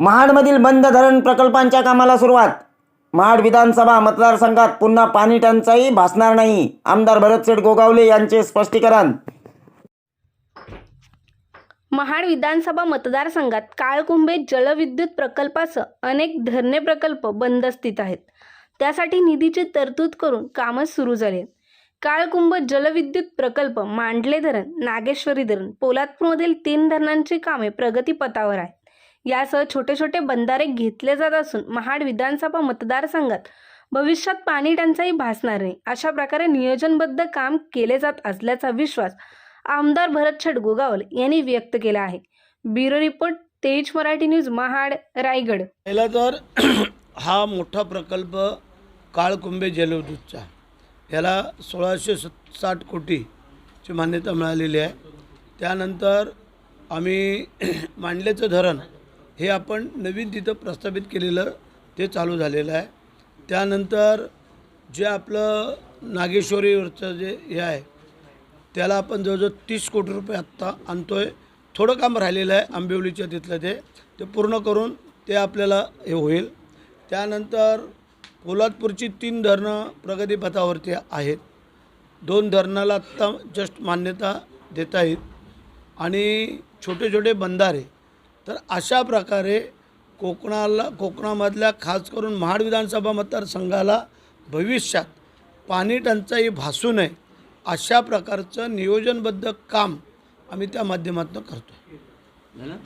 महाडमधील बंद धरण प्रकल्पांच्या कामाला सुरुवात. महाड विधानसभा मतदारसंघात पुन्हा पाणी टंचाई भासणार नाही आमदार भरतशेठ गोगावले यांचे स्पष्टीकरण. महाड विधानसभा मतदारसंघात काळकुंभे जलविद्युत प्रकल्पासह अनेक धरणे प्रकल्प बंद स्थित आहेत. त्यासाठी निधीची तरतूद करून कामं सुरू झाली काळकुंभ जलविद्युत प्रकल्प मांडले धरण नागेश्वरी धरण पोलादपूरमधील तीन धरणांची कामे प्रगतीपथावर आहेत. यासह छोटे छोटे बंधारे घेतले जात असून महाड विधानसभा मतदारसंघात भविष्यात पाणी टंचाई भासणार नाही. अशा प्रकारे नियोजनबद्ध काम केले जात असल्याचा विश्वास आमदार भरत छट गोगावल यांनी व्यक्त केला आहे. ब्युरो रिपोर्ट तेज मराठी न्यूज महाड रायगड. पहिला तर हा मोठा प्रकल्प काळकुंभे जलविद्युतचा याला सोळाशे साठ कोटीची मान्यता मिळालेली आहे. त्यानंतर आम्ही मांडलेचं धरण हे आपण नवीन तिथं प्रस्थापित केलेलं ते चालू झालेलं आहे. त्यानंतर जे आपलं नागेश्वरीवरचं जे हे आहे त्याला आपण जवळजवळ तीस कोटी रुपये आत्ता आणतो आहे थोडं काम राहिलेलं आहे आंबिवलीच्या तिथलं ते. ते पूर्ण करून ते आपल्याला हे होईल. त्यानंतर पोलादपूरची तीन धरणं प्रगतीपथावरती आहेत. दोन धरणाला आत्ता जस्ट मान्यता देता येईल. आणि छोटे छोटे बंधारे तर अशा प्रकारे कोकणाला कोकणामधल्या खास करून महाड विधानसभा मतदारसंघाला भविष्यात पाणी टंचाई भासू नये अशा प्रकारचं नियोजनबद्ध काम आम्ही त्या माध्यमातून करतो